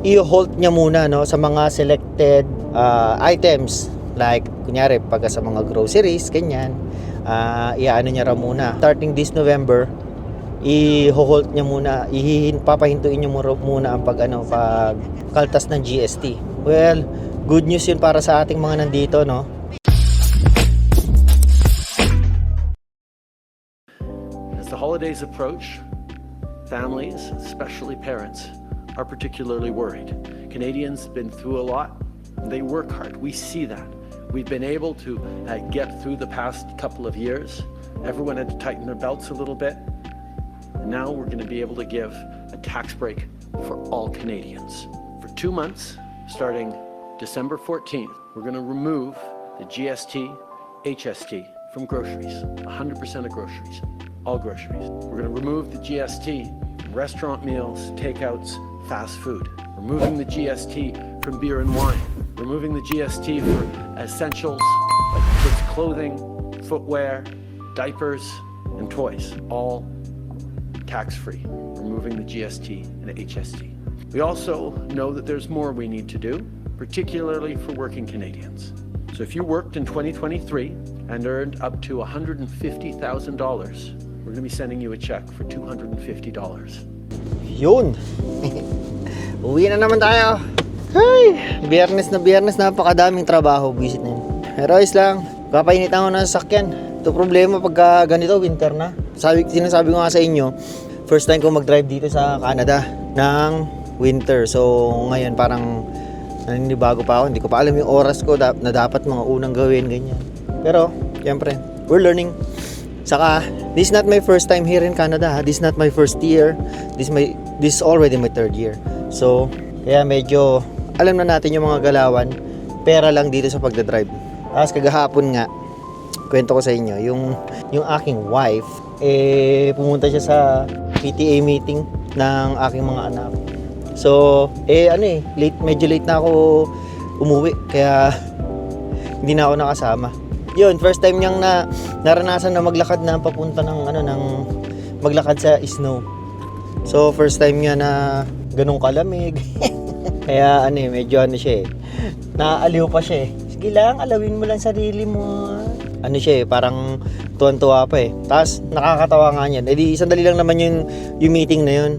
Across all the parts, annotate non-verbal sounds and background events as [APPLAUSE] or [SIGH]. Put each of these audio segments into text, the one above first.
i-halt niya muna no sa mga selected ah, items. Like kunyari pag sa mga groceries ganyan ah iaano niya raw muna. Starting this November i-halt niya muna ihihin papahintuin niya muna, muna ang pag ano pag kaltas ng GST well good news yun para sa ating mga nandito no? As the holidays approach, families, especially parents, are particularly worried. Canadians have been through a lot. They work hard. We see that. We've been able to uh, get through the past couple of years. Everyone had to tighten their belts a little bit. Now we're going to be able to give a tax break for all Canadians. For two months, starting December 14th, we're going to remove the GST, HST from groceries, 100% of groceries, all groceries. We're going to remove the GST restaurant meals, takeouts, fast food. Removing the GST from beer and wine. Removing the GST for essentials like kids' clothing, footwear, diapers, and toys, all tax free, removing the GST and HST. We also know that there's more we need to do, particularly for working Canadians. So if you worked in 2023 and earned up to $150,000, we're going to be sending you a check for $250. Yun. [LAUGHS] Uwi na naman tayo. Ay, biyernes na biyernes, napakadaming trabaho. Visit na yun. Pero ayos lang, kapainit ako ng sasakyan. Ito problema pagka ganito, winter na. Sabi, sinasabi ko nga sa inyo, first time ko mag-drive dito sa Canada ng winter. So, ngayon parang naninibago pa ako. Hindi ko pa alam yung oras ko da- na dapat mga unang gawin, ganyan. Pero, syempre, we're learning. Saka, this is not my first time here in Canada. This is not my first year. This is my this is already my third year. So, kaya medyo alam na natin yung mga galawan. Pera lang dito sa pagdadrive. Tapos kagahapon nga, kwento ko sa inyo, yung yung aking wife eh pumunta siya sa PTA meeting ng aking mga anak. So, eh ano eh, late, medyo late na ako umuwi kaya hindi na ako nakasama. Yun, first time niyang na naranasan na maglakad na papunta ng ano ng maglakad sa snow. So first time niya na ganun kalamig. [LAUGHS] Kaya ano eh, medyo ano siya eh. Naaaliw pa siya eh. Sige lang, alawin mo lang sarili mo. Ano siya eh, parang tuwan-tuwa pa eh. Tapos nakakatawa nga niyan. Eh di sandali lang naman yung, yung meeting na yun.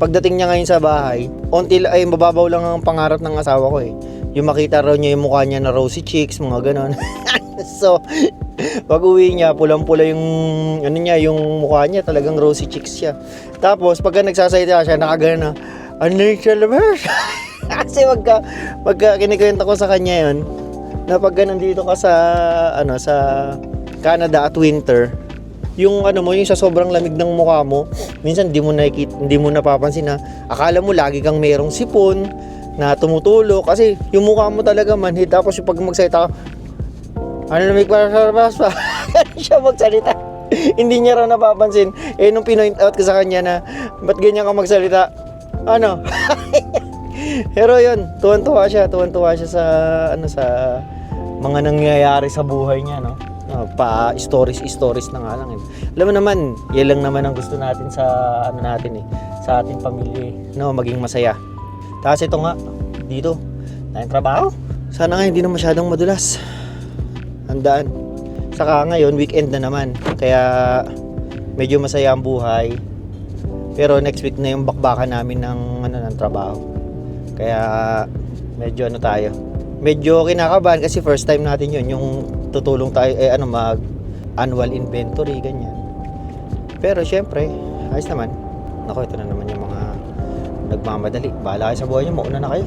Pagdating niya ngayon sa bahay, onti ay mababaw lang ang pangarap ng asawa ko eh. Yung makita raw niya yung mukha niya na rosy cheeks, mga ganon. [LAUGHS] so, pag uwi niya, pulang-pula yung, ano niya, yung mukha niya, talagang rosy cheeks siya. Tapos, pagka nagsasalita siya, nakagana na, ano yung sa labas? [LAUGHS] Kasi pagka, pagka kinikwento ko sa kanya yun, na pagka nandito ka sa, ano, sa Canada at winter, yung ano mo, yung sa sobrang lamig ng mukha mo, minsan hindi mo nakikita, hindi mo napapansin na akala mo lagi kang merong sipon na tumutulo kasi yung mukha mo talaga manhid tapos yung pag magsalita ka, ano lamig para sa labas pa? [LAUGHS] Siya magsalita. hindi niya raw napapansin. Eh, nung pinoint out ko sa kanya na, ba't ganyan ka magsalita? Ano? [LAUGHS] Pero yun, tuwan-tuwa siya. Tuwan-tuwa siya sa, ano, sa mga nangyayari sa buhay niya, no? Ah, pa stories stories na nga lang eh. Alam mo naman, yan lang naman ang gusto natin sa ano natin eh, sa ating pamilya, eh, no, maging masaya. Tapos ito nga, dito, tayong trabaho. Sana nga hindi na masyadong madulas. Handaan. Saka ngayon, weekend na naman. Kaya medyo masaya ang buhay. Pero next week na yung bakbakan namin ng ano ng trabaho. Kaya medyo ano tayo. Medyo kinakabahan kasi first time natin yun yung tutulong tayo eh ano mag annual inventory ganyan. Pero syempre, ayos naman. Nako, ito na naman yung mga nagmamadali. Bahala kayo sa buhay niyo, mauna na kayo.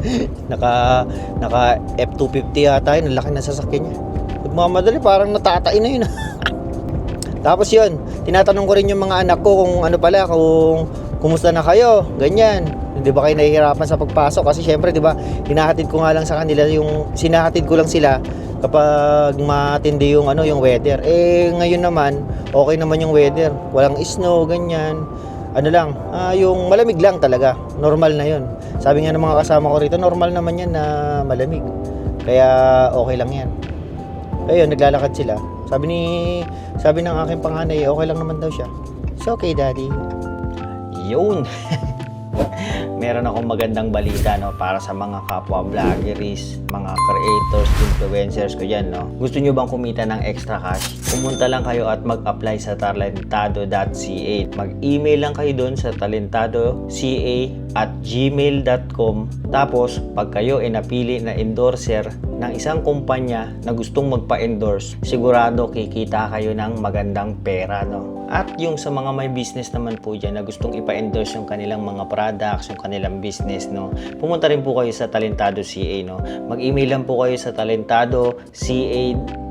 [LAUGHS] naka naka F250 yata yun, ang laki na sasakyan niya. Nagmamadali, parang natatain na yun. [LAUGHS] Tapos yun, tinatanong ko rin yung mga anak ko kung ano pala, kung kumusta na kayo, ganyan. Hindi ba kayo nahihirapan sa pagpasok? Kasi syempre, di ba, hinahatid ko nga lang sa kanila yung, sinahatid ko lang sila kapag matindi yung ano yung weather. Eh ngayon naman, okay naman yung weather. Walang snow, ganyan. Ano lang, ah, yung malamig lang talaga. Normal na yun. Sabi nga ng mga kasama ko rito, normal naman yan na malamig. Kaya okay lang yan. Ayun, naglalakad sila. Sabi ni sabi ng aking panganay, okay lang naman daw siya. It's okay, daddy. Yun. [LAUGHS] meron akong magandang balita no para sa mga kapwa vloggeries, mga creators, influencers ko dyan no. Gusto nyo bang kumita ng extra cash? Pumunta lang kayo at mag-apply sa talentado.ca. Mag-email lang kayo doon sa talentado.ca at gmail.com tapos pag kayo ay napili na endorser ng isang kumpanya na gustong magpa-endorse, sigurado kikita kayo ng magandang pera no. At yung sa mga may business naman po dyan na gustong ipa-endorse yung kanilang mga products, yung kanilang business, no, pumunta rin po kayo sa Talentado CA, no. Mag-email lang po kayo sa talentado.ca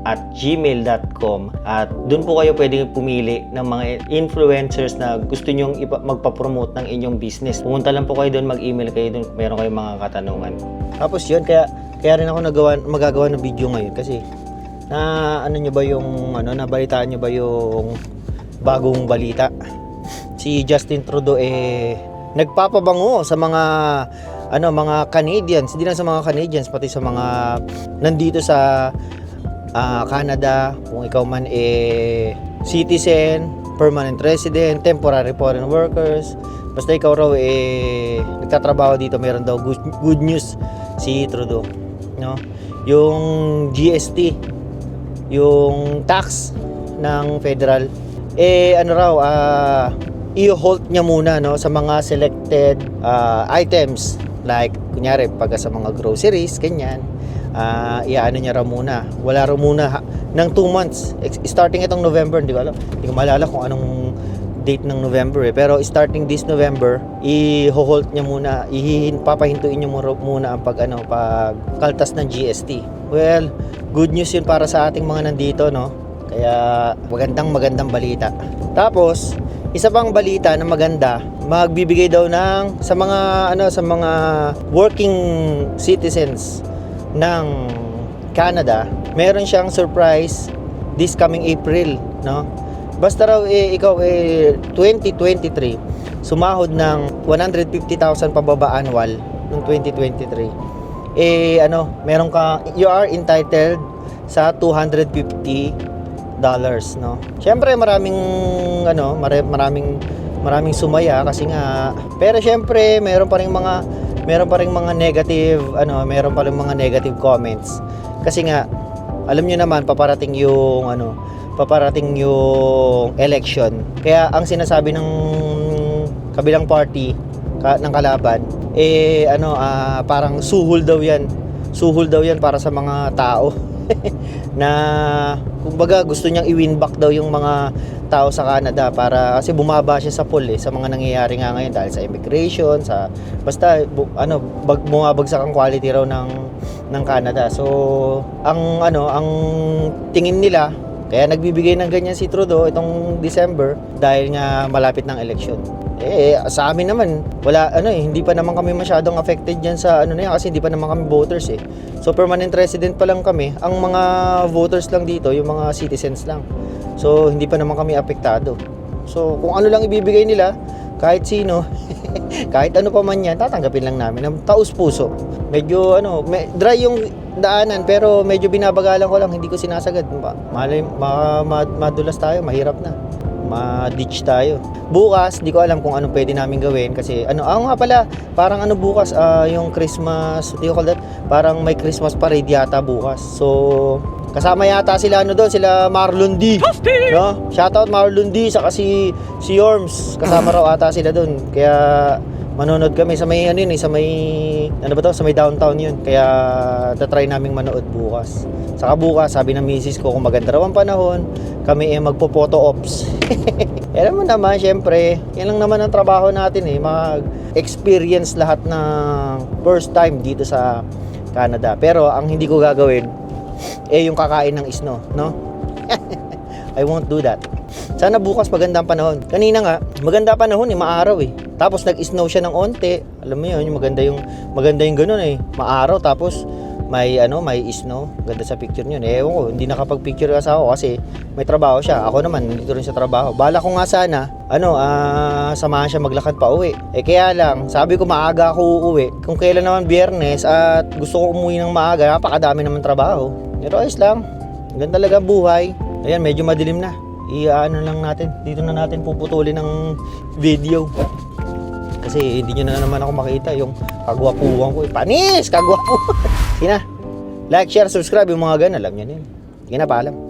at gmail.com at doon po kayo pwede pumili ng mga influencers na gusto nyong magpa-promote ng inyong business. Pumunta lang po kayo doon, mag-email kayo doon kung meron kayong mga katanungan. Tapos yun, kaya, kaya rin ako nagawa, magagawa ng video ngayon kasi na ano nyo ba yung ano nabalitaan nyo ba yung bagong balita si Justin Trudeau eh nagpapabango sa mga ano mga Canadians hindi lang sa mga Canadians pati sa mga nandito sa ah, Canada kung ikaw man eh citizen permanent resident temporary foreign workers basta ikaw raw eh nagtatrabaho dito meron daw good, good news si Trudeau no? Yung GST yung tax ng federal eh ano raw ah i-halt niya muna no sa mga selected ah, items. Like kunyari pag sa mga groceries ganyan ah iano niya raw muna. Wala raw muna ha- ng 2 months. Starting itong November hindi ko alam. Hindi ko maalala kung anong date ng November eh. Pero starting this November, i-halt niya muna, ihihin, papahintuin niya muna, ang pag, ano, pag kaltas ng GST. Well, good news yun para sa ating mga nandito, no? Kaya magandang magandang balita. Tapos, isa pang balita na maganda, magbibigay daw ng sa mga ano sa mga working citizens ng Canada, meron siyang surprise this coming April, no? Basta raw eh, ikaw eh 2023 sumahod ng 150,000 pababa annual noong 2023 eh ano meron ka you are entitled sa 250 dollars no? Syempre maraming ano mara- maraming maraming sumaya kasi nga pero syempre meron pa ring mga meron pa ring mga negative ano meron pa ring mga negative comments. Kasi nga alam niyo naman paparating yung ano paparating yung election. Kaya ang sinasabi ng kabilang party ka, ng kalaban eh ano ah, parang suhol daw yan. Suhol daw yan para sa mga tao. [LAUGHS] Na kumbaga gusto niyang i-win back daw yung mga tao sa Canada para kasi bumaba siya sa poll eh, sa mga nangyayari nga ngayon dahil sa immigration sa basta bu, ano bag, bumabagsak ang quality raw ng ng Canada. So ang ano ang tingin nila kaya nagbibigay ng ganyan si Trudeau itong December dahil nga malapit ng election eh sa amin naman wala ano eh hindi pa naman kami masyadong affected diyan sa ano na yan kasi hindi pa naman kami voters eh. So permanent resident pa lang kami. Ang mga voters lang dito yung mga citizens lang. So hindi pa naman kami apektado. So kung ano lang ibibigay nila kahit sino [LAUGHS] kahit ano pa man yan tatanggapin lang namin ng taus puso medyo ano me, dry yung daanan pero medyo binabagalan ko lang hindi ko sinasagad Ma- malay ma, ma, madulas tayo mahirap na ma-ditch tayo. Bukas, di ko alam kung anong pwede namin gawin kasi ano, ah nga pala, parang ano bukas, ah, yung Christmas, do you call that? Parang may Christmas parade yata bukas. So, kasama yata sila ano doon, sila Marlon D. No? Shoutout Marlon D saka si si Yorms. Kasama raw ata sila doon. Kaya manonood kami sa may ano yun, eh, sa may ano ba to, sa may downtown yun. Kaya tatry naming manood bukas. Saka bukas, sabi ng misis ko kung maganda raw ang panahon, kami eh magpo-photo ops. [LAUGHS] Alam mo naman, syempre, yan lang naman ang trabaho natin eh, mag-experience lahat ng first time dito sa Canada. Pero ang hindi ko gagawin, eh yung kakain ng isno, no? [LAUGHS] I won't do that. Sana bukas magandang panahon. Kanina nga, maganda panahon eh, maaraw eh. Tapos nag-snow siya ng onte. Alam mo yun, yung maganda yung maganda yung ganun eh. Maaraw tapos may ano, may snow. Ganda sa picture niyo. Eh, ewan ko, hindi nakapag-picture yung asawa ko kasi may trabaho siya. Ako naman, nandito rin sa trabaho. Bala ko nga sana, ano, ah, samahan siya maglakad pa uwi. Eh kaya lang, sabi ko maaga ako uuwi. Kung kailan naman biyernes at gusto ko umuwi ng maaga, napakadami naman trabaho. Pero ayos lang. Ganun talaga buhay. Ayan, medyo madilim na. I-ano lang natin. Dito na natin puputulin ng video. Kasi hindi nyo na naman ako makita yung kagwapuhan ko. eh. Panis! Kagwapuhan! [LAUGHS] Sige na. Like, share, subscribe yung mga ganun. Alam nyo na yun. Sige na, paalam.